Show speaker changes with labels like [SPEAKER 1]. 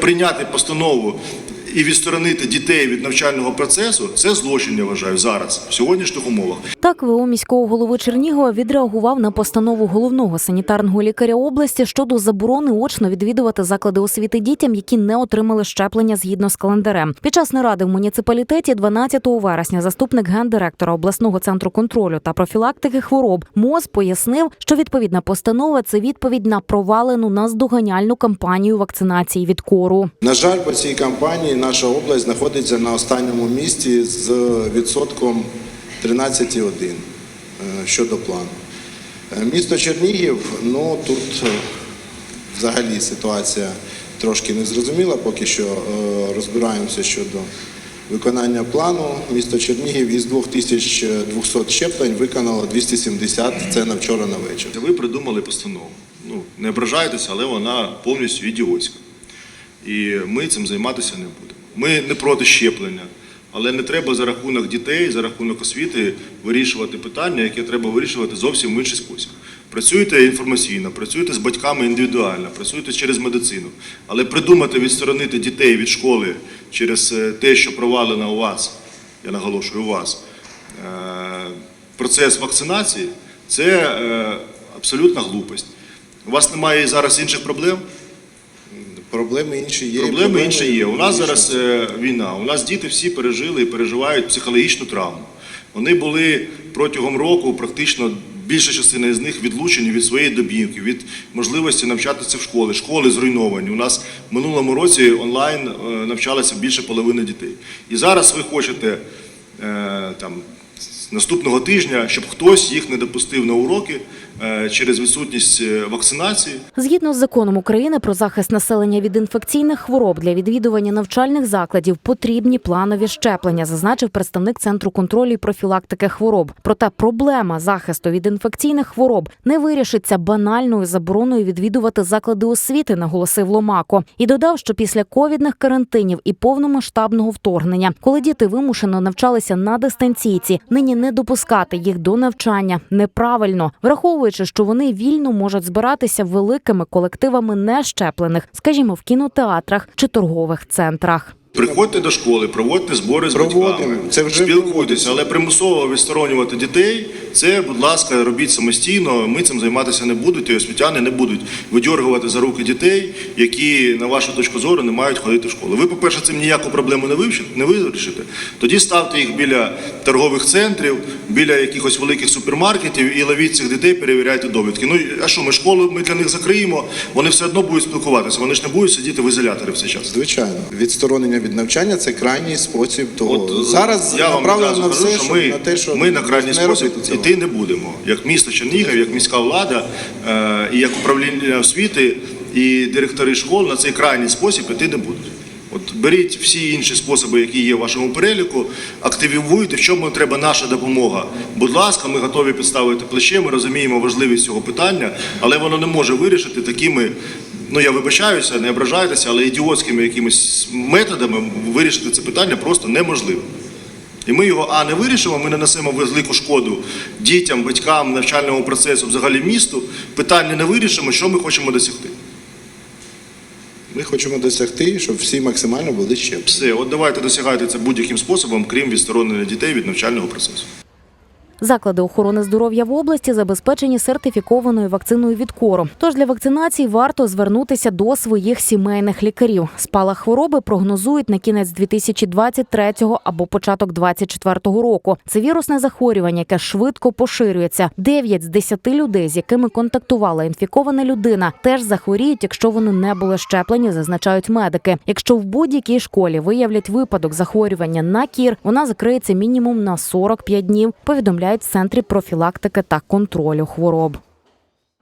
[SPEAKER 1] Прийняти постанову і відсторонити дітей від навчального процесу це злочин, я вважаю, зараз, в сьогоднішніх умовах.
[SPEAKER 2] Так, ВО міського голови Чернігова відреагував на постанову головного санітарного лікаря області щодо заборони очно відвідувати заклади освіти дітям, які не отримали щеплення згідно з календарем. Під час наради в муніципалітеті 12 вересня заступник гендиректора обласного центру контролю та профілактики хвороб МОЗ пояснив, що відповідна постанова це відповідь на провалену наздоганяльну кампанію вакцинації від кору.
[SPEAKER 3] На жаль, по цій кампанії наша область знаходиться на останньому місці з відсотком 13,1 е, щодо плану. Е, Місто Чернігів, ну тут е, взагалі ситуація трошки незрозуміла, поки що розбираємося щодо виконання плану. Місто Чернігів із 2200 щеплень виконало 270, це на вчора на вечір.
[SPEAKER 1] Ви придумали постанову. Ну, не ображайтеся, але вона повністю ідіотська. І ми цим займатися не будемо. Ми не проти щеплення, але не треба за рахунок дітей, за рахунок освіти вирішувати питання, яке треба вирішувати зовсім в інший спосіб. Працюйте інформаційно, працюйте з батьками індивідуально, працюйте через медицину. Але придумати відсторонити дітей від школи через е, те, що провалено у вас, я наголошую у вас, е, процес вакцинації це е, абсолютна глупость. У вас немає зараз інших проблем?
[SPEAKER 3] Проблеми інші є.
[SPEAKER 1] Проблеми інші є. У нас зараз е, війна. У нас діти всі пережили і переживають психологічну травму. Вони були протягом року практично. Більша частина з них відлучені від своєї домівки, від можливості навчатися в школі. Школи зруйновані. У нас в минулому році онлайн е, навчалося більше половини дітей. І зараз ви хочете е, там наступного тижня, щоб хтось їх не допустив на уроки через відсутність е, вакцинації.
[SPEAKER 2] Згідно з законом України про захист населення від інфекційних хвороб для відвідування навчальних закладів потрібні планові щеплення, зазначив представник центру контролю і профілактики хвороб. Проте проблема захисту від інфекційних хвороб не вирішиться банальною забороною відвідувати заклади освіти, наголосив Ломако. І додав, що після ковідних карантинів і повномасштабного вторгнення, коли діти вимушено навчалися на дистанційці, нині не допускати їх до навчання неправильно, враховуючи, що вони вільно можуть збиратися великими колективами нещеплених, скажімо, в кінотеатрах чи торгових центрах.
[SPEAKER 1] Приходьте до школи, проводьте збори з батьками,
[SPEAKER 3] Це вже
[SPEAKER 1] спілкуйтеся, але примусово відсторонювати дітей. Це, будь ласка, робіть самостійно. Ми цим займатися не будуть, і освітяни не будуть видьоргувати за руки дітей, які, на вашу точку зору, не мають ходити в школу. Ви, по-перше, цим ніяку проблему не вивчите- не вирішите. Тоді ставте їх біля торгових центрів, біля якихось великих супермаркетів і ловіть цих дітей, перевіряйте довідки. Ну а що, ми школу ми для них закриємо, вони все одно будуть спілкуватися. Вони ж не будуть сидіти в ізоляторі в цей час.
[SPEAKER 3] Звичайно, відсторонення від навчання це крайній спосіб того.
[SPEAKER 1] От
[SPEAKER 3] зараз
[SPEAKER 1] я вам
[SPEAKER 3] направлено на все,
[SPEAKER 1] що
[SPEAKER 3] що
[SPEAKER 1] ми,
[SPEAKER 3] на те, що
[SPEAKER 1] ми на крайній спосіб йти не будемо. Як місто Чернігів, як міська влада, е, і як управління освіти, і директори школ на цей крайній спосіб йти не будуть. От беріть всі інші способи, які є в вашому переліку, активізуйте, в чому треба наша допомога. Будь ласка, ми готові підставити плече, ми розуміємо важливість цього питання, але воно не може вирішити такими. Ну я вибачаюся, не ображайтеся, але ідіотськими якимись методами вирішити це питання просто неможливо. І ми його а не вирішимо, ми нанесемо велику шкоду дітям, батькам, навчальному процесу, взагалі місту. Питання не вирішимо, що ми хочемо досягти.
[SPEAKER 3] Ми хочемо досягти, щоб всі максимально були щеплені.
[SPEAKER 1] Все, от давайте досягайте це будь-яким способом, крім відсторонення дітей від навчального процесу.
[SPEAKER 2] Заклади охорони здоров'я в області забезпечені сертифікованою вакциною від кору. Тож для вакцинації варто звернутися до своїх сімейних лікарів. Спалах хвороби прогнозують на кінець 2023 або початок 2024 року. Це вірусне захворювання, яке швидко поширюється. 9 з 10 людей, з якими контактувала інфікована людина, теж захворіють, якщо вони не були щеплені, зазначають медики. Якщо в будь-якій школі виявлять випадок захворювання на кір, вона закриється мінімум на 45 днів. Повідомляють в центрі профілактики та контролю хвороб.